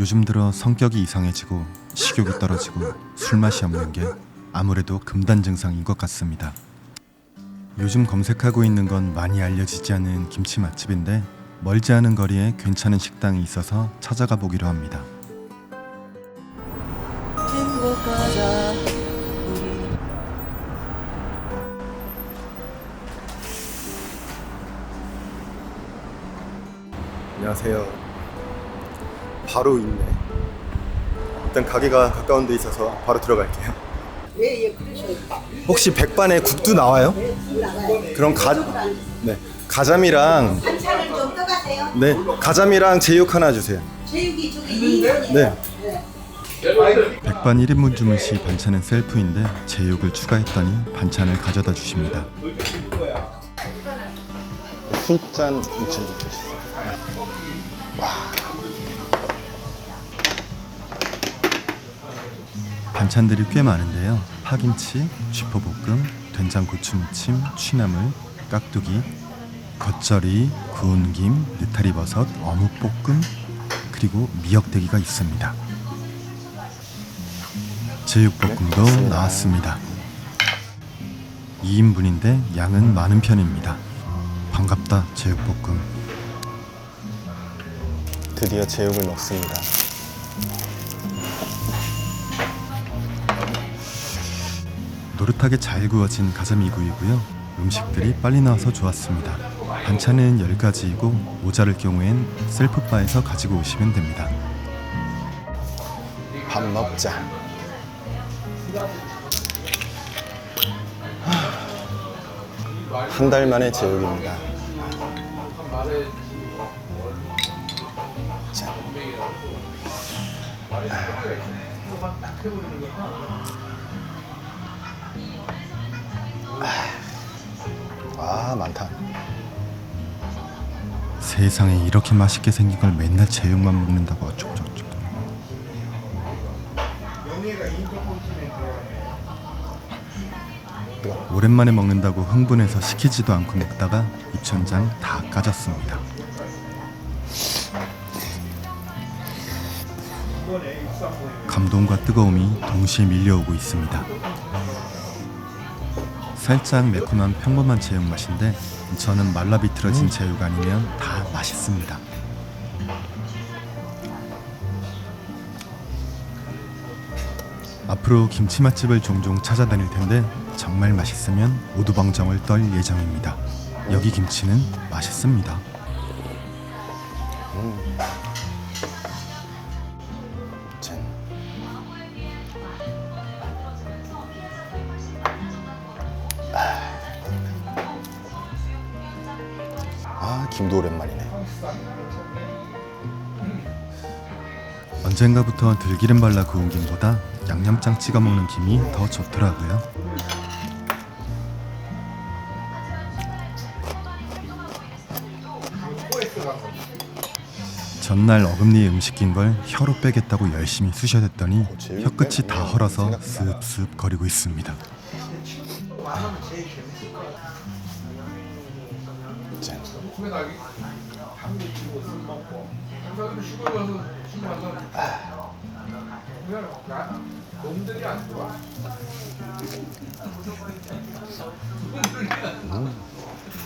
요즘 들어 성격이 이상해지고 식욕이 떨어지고 술맛이 없는 게 아무래도 금단 증상인 것 같습니다. 요즘 검색하고 있는 건 많이 알려지지 않은 김치 맛집인데 멀지 않은 거리에 괜찮은 식당이 있어서 찾아가 보기로 합니다. 안녕하세요. 바로 있네. 일단 가게가 가까운 데 있어서 바로 들어갈게요. 혹시 백반에 국도 나와요? 그럼 가 네. 가자미랑 반찬을 좀 떠가세요. 네. 가자미랑 제육 하나 주세요. 제육이 저기 2인분이에요. 네. 백반 1인분 주문 시 반찬은 셀프인데 제육을 추가했더니 반찬을 가져다 주십니다. 술잔 2천 주세요. 반찬들이 꽤 많은데요. 파김치, 쥐포볶음, 된장고추무침, 취나물, 깍두기, 겉절이, 구운 김, 느타리버섯, 어묵볶음, 그리고 미역대기가 있습니다. 제육볶음도 나왔습니다. 2인분인데 양은 많은 편입니다. 반갑다, 제육볶음. 드디어 제육을 먹습니다. 노릇하게 잘 구워진 가자미구이고요. 음식들이 빨리 나와서 좋았습니다. 반찬은 10가지이고 모자랄 경우엔 셀프바에서 가지고 오시면 됩니다. 밥 먹자. 한 달 만에 제육입니다. 자. 아 많다. 세상에 이렇게 맛있게 생긴 걸 맨날 제육만 먹는다고 어쩌고저쩌고. 오랜만에 먹는다고 흥분해서 시키지도 않고 먹다가 입천장 다 까졌습니다. 감동과 뜨거움이 동시에 밀려오고 있습니다. 살짝 매콤한 평범한 제육 맛인데 저는 말라 비틀어진 제육 아니면 다 맛있습니다. 앞으로 김치 맛집을 종종 찾아다닐 텐데 정말 맛있으면 오두방정을 떨 예정입니다. 여기 김치는 맛있습니다. 짠. 아, 김도 오랜만이네. 언젠가부터 들기름 발라 구운 김보다 양념장 찍어 먹는 김이 더 좋더라고요. 전날 어금니에 음식 낀 걸 혀로 빼겠다고 열심히 쑤셔댔더니 혀끝이 다 헐어서 습습 거리고 있습니다. 짠.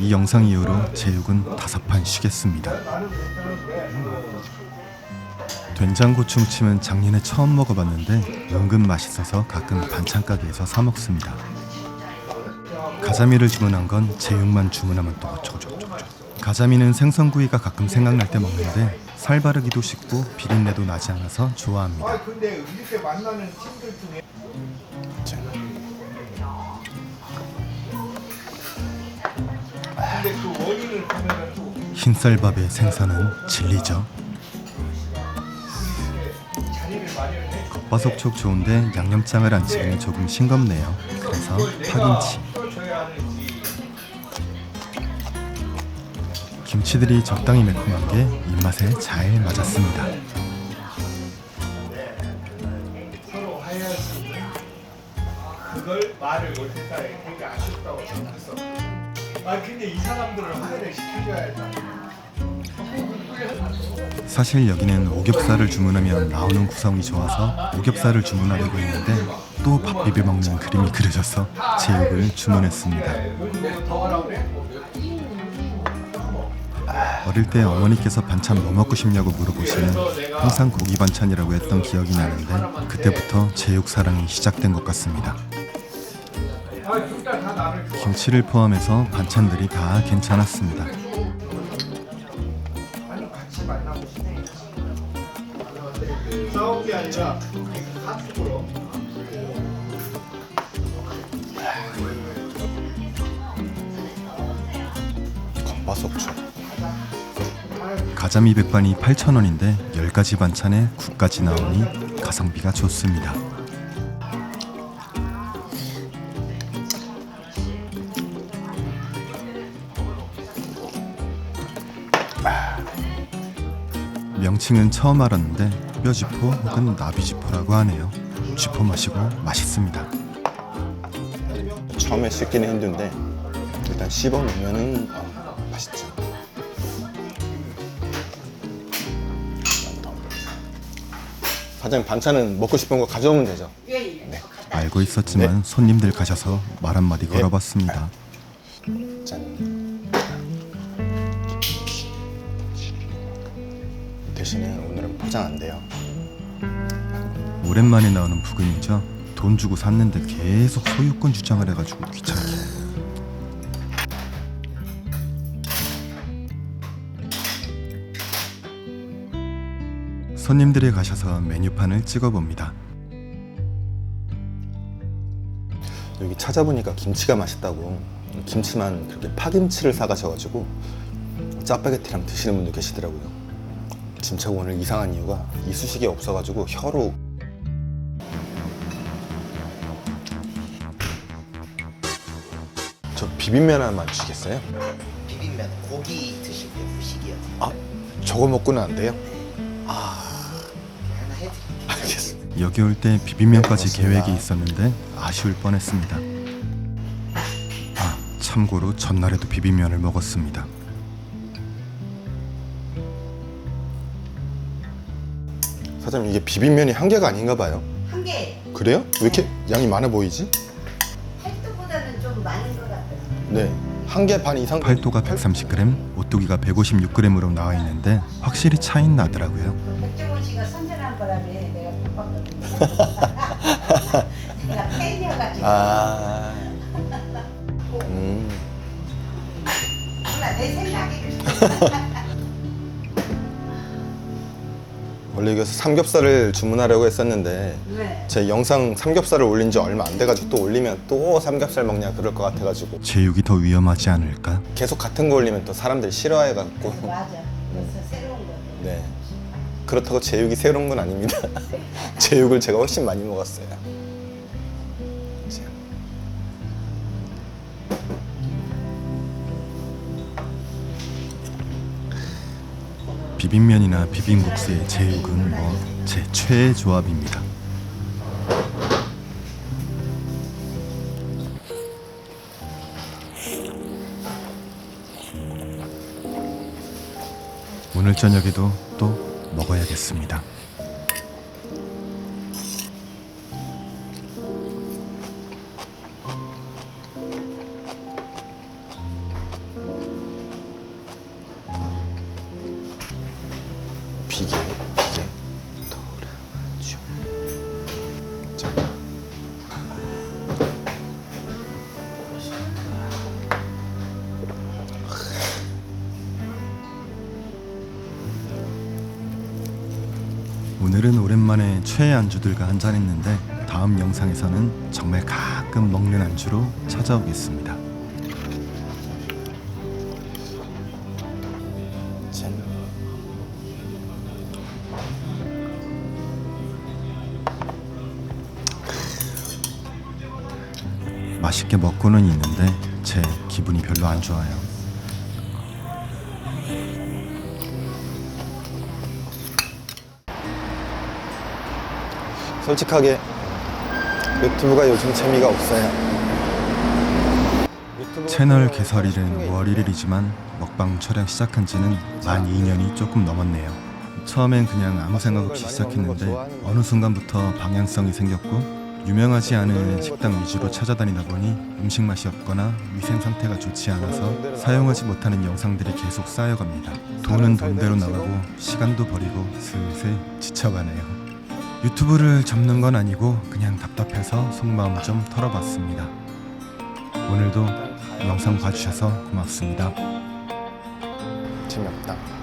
이 영상 이후로 제육은 다섯 판 쉬겠습니다. 된장고추 무침은 작년에 처음 먹어봤는데 은근 맛있어서 가끔 반찬 가게에서 사 먹습니다. 가자미를 주문한 건 제육만 주문하면 또 어쩌고저쩌고. 가자미는 생선구이가 가끔 생각날 때 먹는데 살 바르기도 쉽고 비린내도 나지 않아서 좋아합니다. 근데 이렇게 만나는 팀들 중에. 근데 그 원인을 보면은 또 흰쌀밥의 생선은 진리죠. 겉바속촉 좋은데 양념장을 안 찍으니 조금 싱겁네요. 그래서 파김치. 써줘야 하는 김치들이 적당히 매콤한 게 입맛에 잘 맞았습니다. 서로 하야지 그걸 말을 못했다 되게 아쉽다고 생각했어 아 근데 이 사람들을 화해를 시켜줘야 돼 사실 여기는 오겹살을 주문하면 나오는 구성이 좋아서 오겹살을 주문하려고 했는데 또 밥 비벼 먹는 그림이 그려져서 제육을 주문했습니다. 어릴 때 어머니께서 반찬 뭐 먹고 싶냐고 물어보시면 항상 고기 반찬이라고 했던 기억이 나는데 그때부터 제육 사랑이 시작된 것 같습니다. 김치를 포함해서 반찬들이 다 괜찮았습니다. 겉바속촉. 가자미 백반이 8,000원인데 10가지 반찬에 국까지 나오니 가성비가 좋습니다. 명칭은 처음 알았는데 뼈지포 혹은 나비지포라고 하네요. 쥐포 맛이고 맛있습니다. 처음에 씻기는 힘든데 일단 씹어 놓으면은 사장님 반찬은 먹고 싶은 거 가져오면 되죠. 알고 있었지만 손님들 가셔서 말 한마디 걸어봤습니다. 짠. 대신에 오늘은 포장 안 돼요. 오랜만에 나오는 부근이죠. 돈 주고 샀는데 계속 소유권 주장을 해가지고 귀찮게. 손님들이 가셔서 메뉴판을 찍어봅니다. 여기 찾아보니까 김치가 맛있다고 김치만 그렇게 파김치를 사가셔가지고 짜파게티랑 드시는 분도 계시더라고요. 진짜 오늘 이상한 이유가 이쑤시개 없어가지고 혀로 저 비빔면 하나만 주시겠어요? 비빔면 고기 드실 때 후식이요. 아 저거 먹고는 안 돼요? 하나 해드릴게요. 알겠습니다. 여기 올 때 비빔면까지 네, 고맙습니다. 계획이 있었는데 아쉬울 뻔했습니다. 아, 참고로 전날에도 비빔면을 먹었습니다. 사장님 이게 비빔면이 한 개가 아닌가 봐요. 한 개. 그래요? 왜 이렇게 양이 많아 보이지? 팔도보다는 좀 많은 것 같아요. 네. 한 개 반 이상. 팔도가 130g, 오뚜기가 156g으로 나와 있는데 확실히 차이는 나더라고요. 그 백종원 내가 팬이어가지고. 아. 음. 몰라 내 생각이. 원래 여기서 삼겹살을 주문하려고 했었는데 네. 제 영상 삼겹살을 올린 지 얼마 안 돼가지고 또 올리면 또 삼겹살 먹냐 그럴 것 같아가지고 제육이 더 위험하지 않을까? 계속 같은 거 올리면 또 사람들이 싫어해갖고 맞아. 그래서 새로운 거. 네 그렇다고 제육이 새로운 건 아닙니다 제육을 제가 훨씬 많이 먹었어요 자. 비빔면이나 비빔국수의 제육은 뭐 제 최애 조합입니다. 오늘 저녁에도 또 먹어야겠습니다. 오늘은 오랜만에 최애 안주들과 한잔했는데 다음 영상에서는 정말 가끔 먹는 안주로 찾아오겠습니다. 짠. 맛있게 먹고는 있는데 제 기분이 별로 안 좋아요. 솔직하게 유튜브가 요즘 재미가 없어요. 채널 개설 일은 월 1일이지만 먹방 촬영 시작한 지는 만 2년이 조금 넘었네요. 처음엔 그냥 아무 생각 없이 시작했는데 어느 순간부터 방향성이 생겼고 유명하지 않은 식당 위주로 찾아다니다 보니 음식 맛이 없거나 위생 상태가 좋지 않아서 사용하지 못하는 영상들이 계속 쌓여갑니다. 돈은 돈대로 나가고 시간도 버리고 슬슬 지쳐가네요. 유튜브를 접는 건 아니고 그냥 답답해서 속마음 좀 털어봤습니다. 오늘도 영상 봐주셔서 고맙습니다. 재미없다.